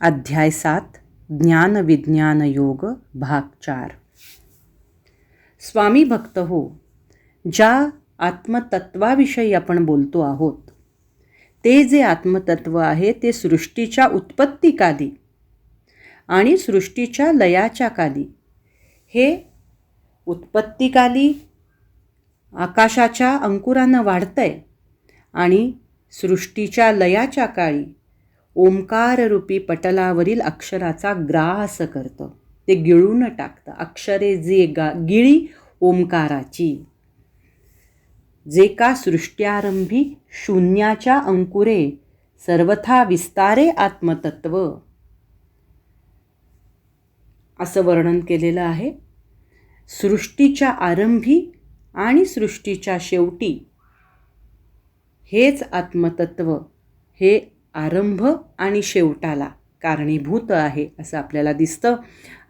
अध्याय सात ज्ञान विज्ञान योग भाग चार. स्वामी भक्त हो ज्या आत्मतत्वाविषयी आपण बोलतो आहोत ते जे आत्मतत्व आहे ते सृष्टीच्या उत्पत्तीकाली आणि सृष्टीच्या लयाच्या काली. हे उत्पत्तीकाली आकाशाच्या अंकुरानं वाढतं आहे आणि सृष्टीच्या लयाच्या काळी ओंकाररूपी पटलावरील अक्षराचा ग्रास करतं. ते गिळून टाकतं. अक्षरे जे गा गिळी ओंकाराची. जे का सृष्ट्यारंभी शून्याच्या अंकुरे सर्वथा विस्तारे आत्मतत्व. असं वर्णन केलेलं आहे. सृष्टीच्या आरंभी आणि सृष्टीच्या शेवटी हेच आत्मतत्व हे आरंभ आणि शेवटाला कारणीभूत आहे असं आपल्याला दिसतं.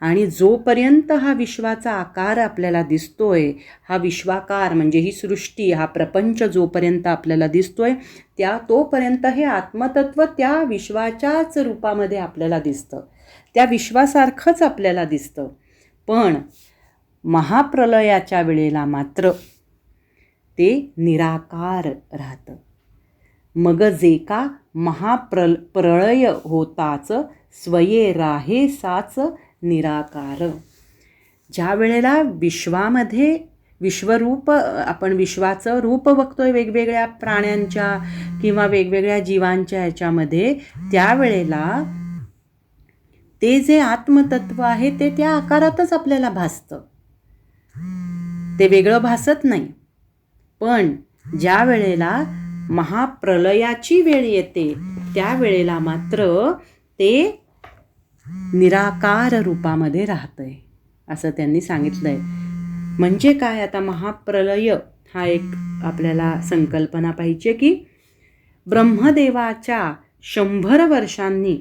आणि जोपर्यंत हा विश्वाचा आकार आपल्याला दिसतोय हा विश्वाकार म्हणजे ही सृष्टी हा प्रपंच जोपर्यंत आपल्याला दिसतोय त्या तोपर्यंत हे आत्मतत्व त्या विश्वाच्याच रूपामध्ये आपल्याला दिसतं. त्या विश्वासारखंच आपल्याला दिसतं. पण महाप्रलयाच्या वेळेला मात्र ते निराकार राहतं. मग जे का महाप्रल प्रळय होताच स्वये राहे साच निराकार. ज्या वेळेला विश्वामध्ये विश्वरूप आपण विश्वाचं रूप बघतोय वेगवेगळ्या प्राण्यांच्या किंवा वेगवेगळ्या जीवांच्या ह्याच्यामध्ये त्यावेळेला ते जे आत्मतत्व आहे ते त्या आकारातच आपल्याला भासतं. ते वेगळं भासत नाही. पण ज्या वेळेला महाप्रलयाची वेळ येते. त्यावेळेला मात्र ते निराकार रूपामध्ये राहतंय असं त्यांनी सांगितलंय. म्हणजे काय? आता महाप्रलय हा एक आपल्याला संकल्पना पाहिजे की ब्रह्मदेवाच्या शंभर वर्षांनी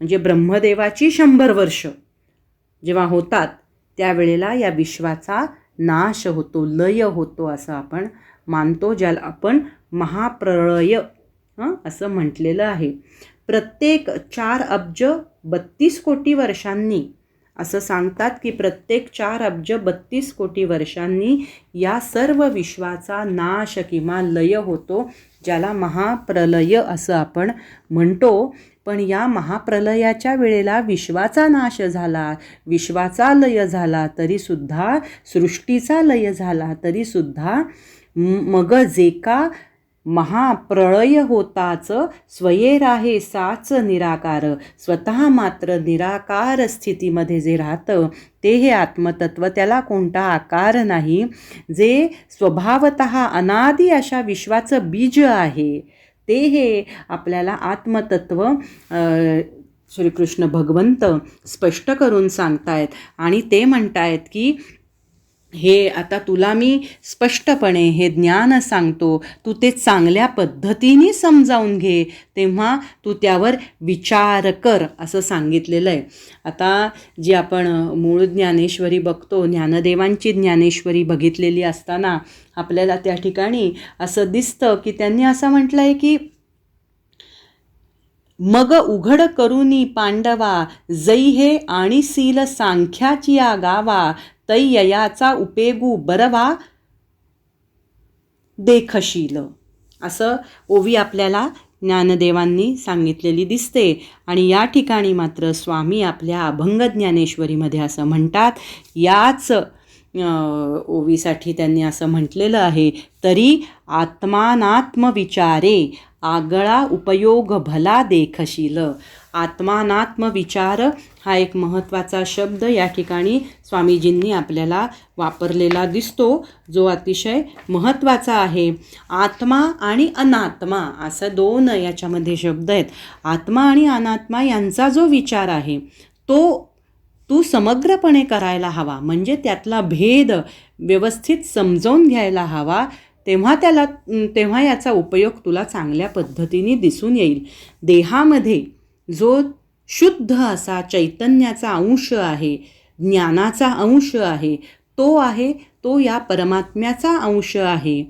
म्हणजे ब्रह्मदेवाची शंभर वर्ष जेव्हा होतात त्यावेळेला या विश्वाचा नाश होतो लय होतो असं आपण मानतो ज्याला आपण महाप्रळय असं म्हटलेलं आहे. प्रत्येक चार अब्ज बत्तीस कोटी वर्षांनी असं सांगतात की प्रत्येक चार अब्ज बत्तीस कोटी वर्षांनी या सर्व विश्वाचा नाश किंवा लय होतो ज्याला महाप्रलय असं आपण म्हणतो. पण या महाप्रलयाच्या वेळेला विश्वाचा नाश झाला विश्वाचा लय झाला तरीसुद्धा सृष्टीचा लय झाला तरीसुद्धा मग जे का महाप्रळय होताच स्वये राहे साच निराकार. स्वतः मात्र निराकार स्थितीमध्ये जे राहतं ते हे आत्मतत्व त्याला कोणता आकार नाही जे स्वभावत अनादी अशा विश्वाचं बीज आहे ते हे आपल्याला आत्मतत्व श्रीकृष्ण भगवंत स्पष्ट करून सांगतायत आणि ते म्हणतायत की हे आता तुला मी स्पष्टपणे हे ज्ञान सांगतो. तू ते चांगल्या पद्धतीने समजावून घे. तेव्हा तू त्यावर विचार कर असं सांगितलेलं आहे. आता जी आपण मूळ ज्ञानेश्वरी बघतो ज्ञानदेवांची ज्ञानेश्वरी बघितलेली असताना आपल्याला त्या ठिकाणी असं दिसतं की त्यांनी असं म्हटलं आहे की मग उघड करुनी पांडवा जै हे आणि सील सांख्याची गावा तययाचा उपेगू बरवा देखशील. असं ओवी आपल्याला ज्ञानदेवांनी सांगितलेली दिसते. आणि या ठिकाणी मात्र स्वामी आपल्या अभंग ज्ञानेश्वरीमध्ये असं म्हणतात याच ओवीसाठी त्यांनी असं म्हटलेलं आहे तरी आत्मानात्मविचारे आगळा उपयोग भला देखशील. आत्मानात्म विचार हा एक महत्त्वाचा शब्द या ठिकाणी स्वामीजींनी आपल्याला वापरलेला दिसतो जो अतिशय महत्त्वाचा आहे. आत्मा आणि अनात्मा असं दोन याच्यामध्ये शब्द आहेत. आत्मा आणि अनात्मा यांचा जो विचार आहे तो तू समग्रपणे करायला हवा. म्हणजे त्यातला भेद व्यवस्थित समजवून घ्यायला हवा तेव्हा त्याला तेव्हा याचा उपयोग तुला चांगल्या पद्धतीने दिसून येईल. देहामध्ये जो शुद्ध असा चैतन्याचा अंश आहे ज्ञानाचा अंश आहे तो आहे तो या परमात्म्याचा अंश आहे.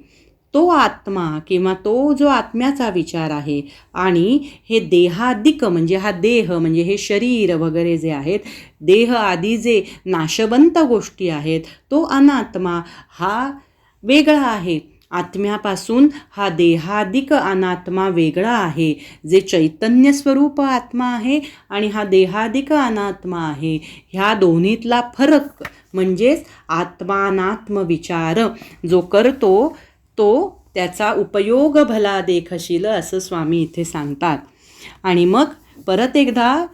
तो आत्मा किंवा तो जो आत्म्याचा विचार आहे आणि हे देहादिक म्हणजे हा देह म्हणजे हे शरीर वगैरे जे आहेत देह आदी जे नाशवंत गोष्टी आहेत तो अनात्मा हा वेगळा आहे. आत्म्यापासून हा देहादिक अनात्मा वेगळा आहे जे चैतन्य स्वरूप आत्मा आहे आणि हा देहादिक अनात्मा आहे. ह्या दोन्हीतला फरक म्हणजेच आत्मानात्म विचार जो करतो तो त्याचा उपयोग भला देखशील असं स्वामी इथे सांगतात. आणि मग परत एकदा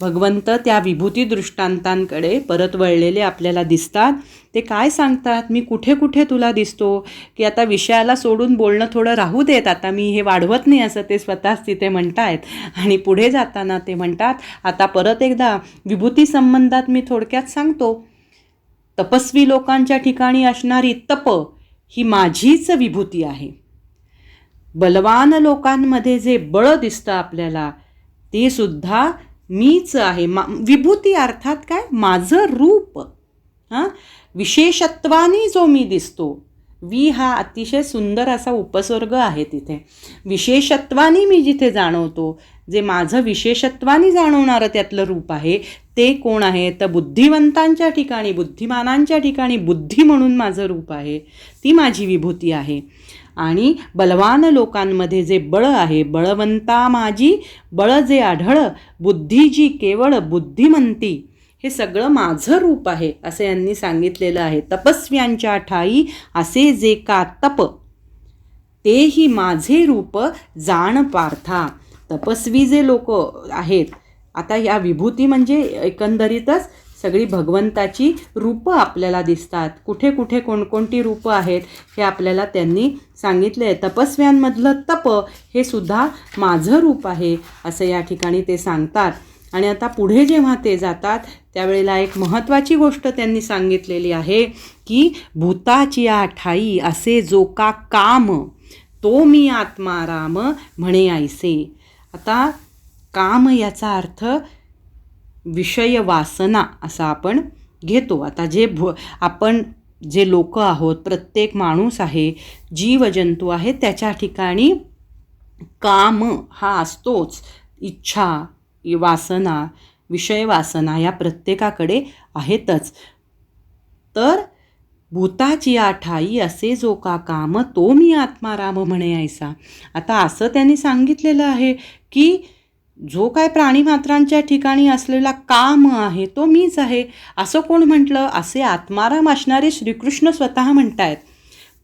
भगवंत त्या विभूती दृष्टांतांकडे परत वळलेले आपल्याला दिसतात. ते काय सांगतात? मी कुठे कुठे तुला दिसतो? की आता विषयाला सोडून बोलणं थोडं राहू देत. आता मी हे वाढवत नाही असं ते स्वतःच तिथे म्हणतायत. आणि पुढे जाताना ते म्हणतात आता परत एकदा विभूती संबंधात मी थोडक्यात सांगतो. तपस्वी लोकांच्या ठिकाणी असणारी तप ही माझीच विभूती आहे. बलवान लोकांमध्ये जे बळ दिसतं आपल्याला ते सुद्धा मीच आहे. मा विभूती अर्थात काय? माझं रूप. हां? विशेषत्वाने जो मी दिसतो वी हा अतिशय सुंदर असा उपसर्ग आहे तिथे. विशेषत्वाने मी जिथे जाणवतो जे माझं विशेषत्वाने जाणवणारं त्यातलं रूप आहे ते कोण आहे? तर बुद्धिवंतांच्या ठिकाणी बुद्धिमानांच्या ठिकाणी बुद्धी म्हणून माझं रूप आहे. ती माझी विभूती आहे. आणि बलवान लोकांमध्ये जे बळ आहे बळवंता माझी बळ जे आढळ बुद्धी जी केवळ बुद्धिमंती हे सगळं माझं रूप आहे असं यांनी सांगितलेलं आहे. तपस्व्यांच्या ठाई असे जे का तप तेही माझे रूप जाण पार्था. तपस्वी जे लोक आहेत आता या विभूती म्हणजे एकंदरीतच सगळी भगवंताची रूपं आपल्याला दिसतात. कुठे कुठे कोणकोणती रूपं आहेत हे आपल्याला त्यांनी सांगितले आहे तपस्व्यांमधलं तप हे सुद्धा माझं रूप आहे असं या ठिकाणी ते सांगतात. आणि आता पुढे जेव्हा ते जातात त्यावेळेला एक महत्त्वाची गोष्ट त्यांनी सांगितलेली आहे की भूताची या ठाई असे जो का काम तो मी आत्माराम म्हणे आईसे. आता काम याचा अर्थ विषय वासना असा आपण घेतो. आता जे भ आपण जे लोक आहोत प्रत्येक माणूस आहे जीवजंतू आहे त्याच्या ठिकाणी काम हा असतोच. इच्छा वासना विषय वासना या प्रत्येकाकडे आहेतच. तर भूताची आठाई असे जो का काम तो मी आत्माराम म्हणे ऐसा. आता असं त्यांनी सांगितलेलं आहे की जो काय प्राणीमात्रांच्या ठिकाणी असलेला काम आहे तो मीच आहे. असं कोण म्हटलं? असे आत्माराम असणारे श्रीकृष्ण स्वतः म्हणतायत.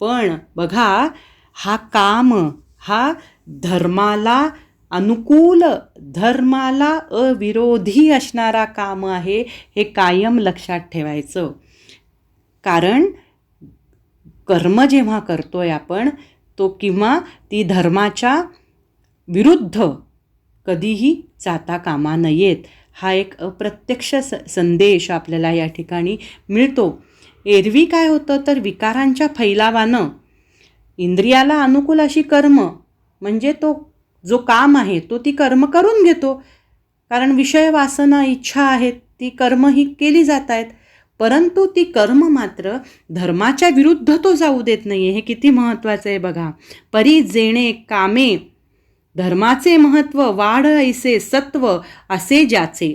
पण बघा हा काम हा धर्माला अनुकूल धर्माला अविरोधी असणारा काम आहे हे कायम लक्षात ठेवायचं. कारण कर्म जेव्हा करतोय आपण तो किंवा ती धर्माच्या विरुद्ध कधीही जाता कामा नयेत. हा एक अप्रत्यक्ष स संदेश आपल्याला या ठिकाणी मिळतो. एरवी काय होतं तर विकारांच्या फैलावानं इंद्रियाला अनुकूल अशी कर्म म्हणजे तो जो काम आहे तो ती कर्म करून घेतो. कारण विषय वासना इच्छा आहेत ती कर्म ही केली जात आहेत परंतु ती कर्म मात्र धर्माच्या विरुद्ध तो जाऊ देत नाही आहे हे किती महत्त्वाचं आहे बघा. परी जेणे कामे धर्माचे महत्त्व वाढ ऐसे सत्व असे ज्याचे.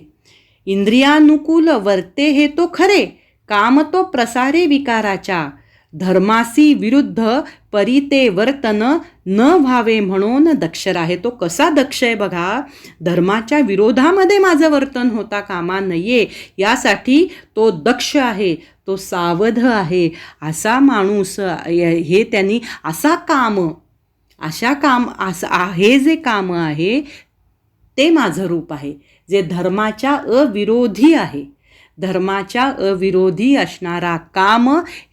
इंद्रियानुकूल वर्ते हे तो खरे काम तो प्रसारे विकाराच्या. धर्मासी विरुद्ध परी ते वर्तन न व्हावे म्हणून दक्ष आहे तो. कसा दक्ष आहे बघा? धर्माच्या विरोधामध्ये माझं वर्तन होता कामा नये यासाठी तो दक्ष आहे तो सावध आहे. असा माणूस हे त्यांनी असा काम अशा काम असं हे जे काम आहे ते माझं रूप आहे. जे धर्माच्या अविरोधी आहे. धर्माच्या अविरोधी असणारा काम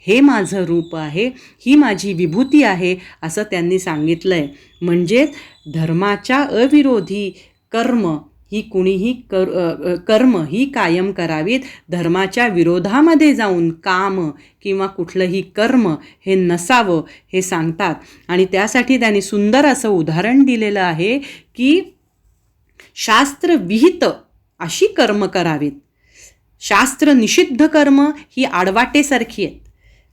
हे माझं रूप आहे. ही माझी विभूती आहे असं त्यांनी सांगितलं आहे म्हणजेच धर्माच्या अविरोधी कर्म ही कुणीही कर कर्म ही कायम करावीत धर्माच्या विरोधामध्ये जाऊन काम किंवा कुठलंही कर्म हे नसावं हे सांगतात. आणि त्यासाठी त्यांनी सुंदर असं उदाहरण दिलेलं आहे की शास्त्रविहित अशी कर्म करावीत. शास्त्र निषिद्ध कर्म ही आडवाटेसारखी आहेत.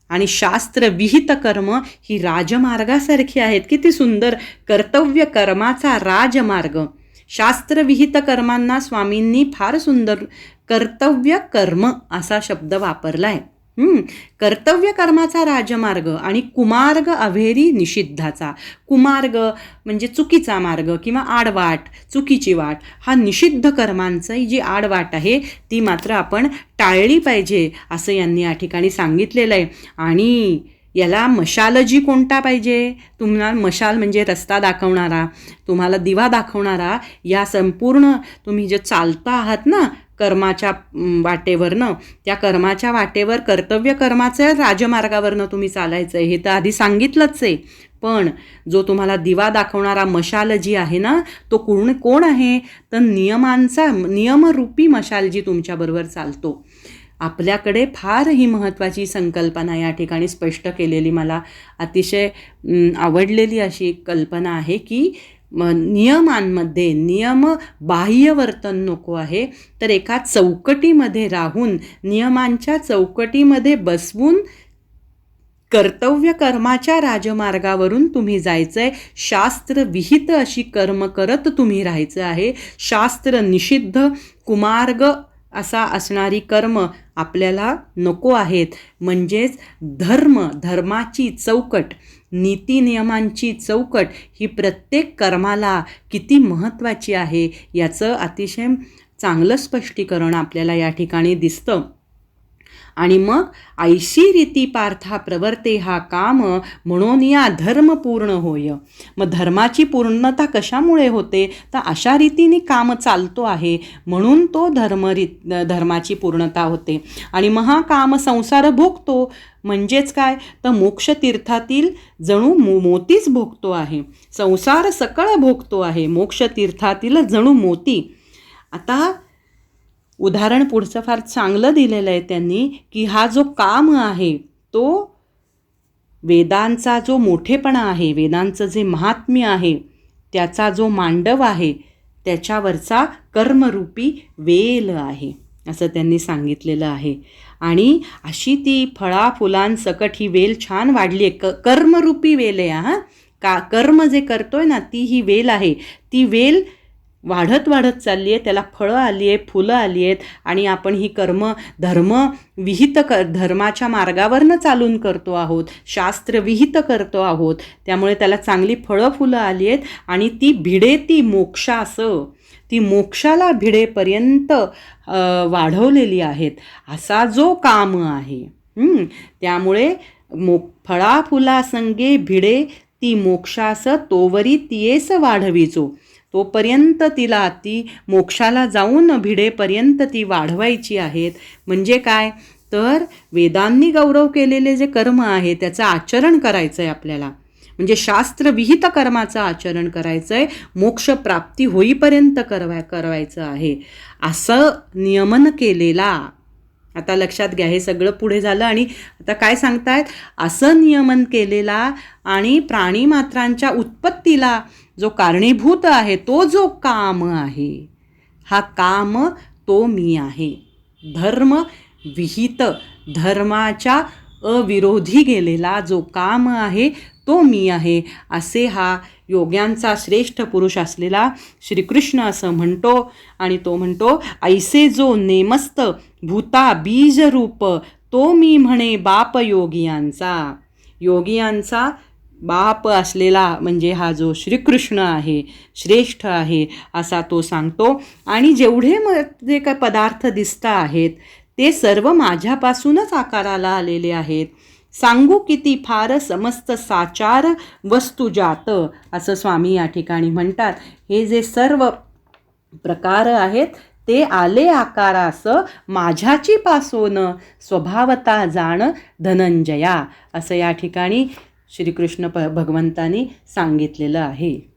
आणि शास्त्रविहित कर्म ही राजमार्गासारखी आहेत. किती सुंदर कर्तव्य कर्माचा राजमार्ग. शास्त्रविहित कर्मांना स्वामींनी फार सुंदर कर्तव्य कर्म असा शब्द वापरला आहे कर्तव्य कर्माचा राजमार्ग आणि कुमार्ग अभेरी निषिद्धाचा. कुमार्ग म्हणजे चुकीचा मार्ग किंवा आडवाट चुकीची वाट. हा निषिद्ध कर्मांची जी आडवाट आहे ती मात्र आपण टाळली पाहिजे असं यांनी या ठिकाणी सांगितलेलं आहे. आणि याला मशालजी कोणता पाहिजे? तुम्हाला मशाल म्हणजे रस्ता दाखवणारा तुम्हाला दिवा दाखवणारा या संपूर्ण तुम्ही जे चालता आहात ना कर्माच्या वाटेवरनं त्या कर्माच्या वाटेवर कर्तव्य कर्माचं राजमार्गावरनं तुम्ही चालायचं आहे हे तर आधी सांगितलंच आहे. पण जो तुम्हाला दिवा दाखवणारा मशाल जी आहे ना तो कोण कोण आहे? तर नियमांचा नियमरूपी मशाल जी तुमच्याबरोबर चालतो. आपल्याकडे फार ही महत्त्वाची संकल्पना या ठिकाणी स्पष्ट केलेली मला अतिशय आवडलेली अशी एक कल्पना आहे की नियमांमध्ये नियम बाह्य वर्तन नको आहे. तर एका चौकटीमध्ये राहून नियमांच्या चौकटीमध्ये बसवून कर्तव्य कर्माच्या राजमार्गावरून तुम्ही जायचं आहे शास्त्रविहित अशी कर्म करत तुम्ही राहायचं आहे. शास्त्र निषिद्ध कुमार्ग असा असणारी कर्म आपल्याला नको आहेत. म्हणजेच धर्म धर्माची चौकट नीतिनियमांची चौकट ही प्रत्येक कर्माला किती महत्त्वाची आहे याचं अतिशय चांगलं स्पष्टीकरण आपल्याला या ठिकाणी दिसतं. आणि मग ऐशी रीती पार्था प्रवर्ते हा काम म्हणून या धर्म पूर्ण होय. मग धर्माची पूर्णता कशामुळे होते? तर अशा रीतीने काम चालतो आहे. म्हणून तो धर्म धर्माची पूर्णता होते. आणि मग हा काम संसार भोगतो. म्हणजेच काय? तर मोक्षतीर्थातील जणू मो मोतीच भोगतो आहे. संसार सकळ भोगतो आहे. मोक्षतीर्थातील जणू मोती. आता उदाहरण पुढचं फार चांगलं दिलेलं आहे त्यांनी की हा जो काम आहे तो वेदांचा जो मोठेपणा आहे वेदांचं जे महात्म्य आहे त्याचा जो मांडव आहे त्याच्यावरचा कर्मरूपी वेल आहे असं त्यांनी सांगितलेलं आहे. आणि अशी ती फळा फुलांसकट ही वेल छान वाढली आहे क कर्मरूपी वेल आहे हां. का कर्म जे करतोय ना ती ही वेल आहे. ती वेल वाढत वाढत चालली आहे त्याला फळं आली आहे फुलं आली आहेत आणि आपण ही कर्म धर्म विहित कर धर्माच्या मार्गावरनं चालून करतो आहोत शास्त्र विहित करतो आहोत त्यामुळे त्याला चांगली फळं फुलं आली आहेत आणि ती भिडे ती मोक्षासं ती मोक्षाला भिडेपर्यंत वाढवलेली आहेत असा जो काम आहे. त्यामुळे मो फळा फुला संगे भिडे ती मोक्षास तोवरी तियेस वाढवीचो. तोपर्यंत तिला ती मोक्षाला जाऊन भिडेपर्यंत ती वाढवायची आहेत. म्हणजे काय? तर वेदांनी गौरव केलेले जे कर्म आहे त्याचं आचरण करायचं आहे आपल्याला. म्हणजे शास्त्रविहित कर्माचं आचरण करायचं आहे मोक्षप्राप्ती होईपर्यंत करवाय करवायचं आहे. असं नियमन केलेला आता लक्षात घ्या हे सगळं पुढे झालं आणि आता काय सांगतायत? असं नियमन केलेला आणि प्राणीमात्रांच्या उत्पत्तीला जो कारणीभूत आहे तो जो काम आहे हा काम तो मी आहे. धर्म विहित धर्माच्या अविरोधी गेलेला जो काम आहे तो मी आहे असे हा योग्यांचा श्रेष्ठ पुरुष असलेला श्रीकृष्ण असं म्हणतो आणि तो म्हणतो ऐसे जो नेमस्त भूता बीजरूप तो मी म्हणे बाप योगियांचा. योगियांचा बाप असलेला म्हणजे हा जो श्रीकृष्ण आहे श्रेष्ठ आहे असा तो सांगतो. आणि जेवढे म जे काय पदार्थ दिसता आहेत ते सर्व माझ्यापासूनच आकाराला आलेले आहेत. सांगू किती फार समस्त साचार वस्तू जात असं स्वामी या ठिकाणी म्हणतात. हे जे सर्व प्रकार आहेत ते आले आकारास माझ्याची पासून स्वभावता जाण धनंजया असं या ठिकाणी श्रीकृष्ण प भगवंतानी सांगितलेलं आहे.